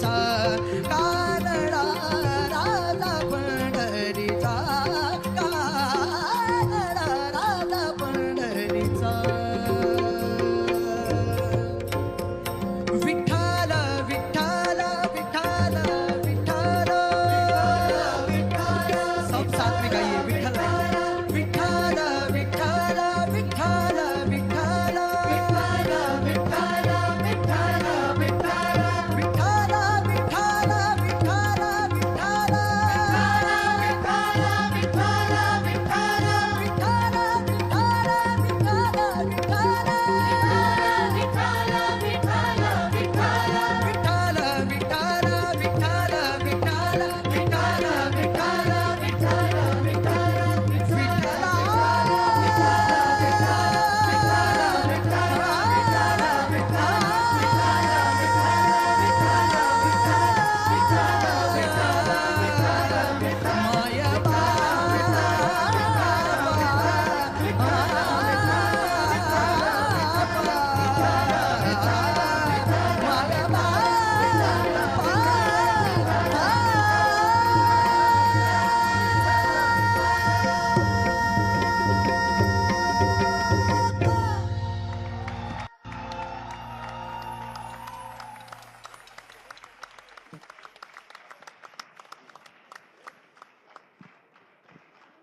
पंढरीचा कानडा राधा पंढरीचा कानडा राधा पंढरीचा. विठ्ठल विठ्ठल विठ्ठल विठ्ठल. विठ्ठल सब साथ में गाइए विठ्ठल.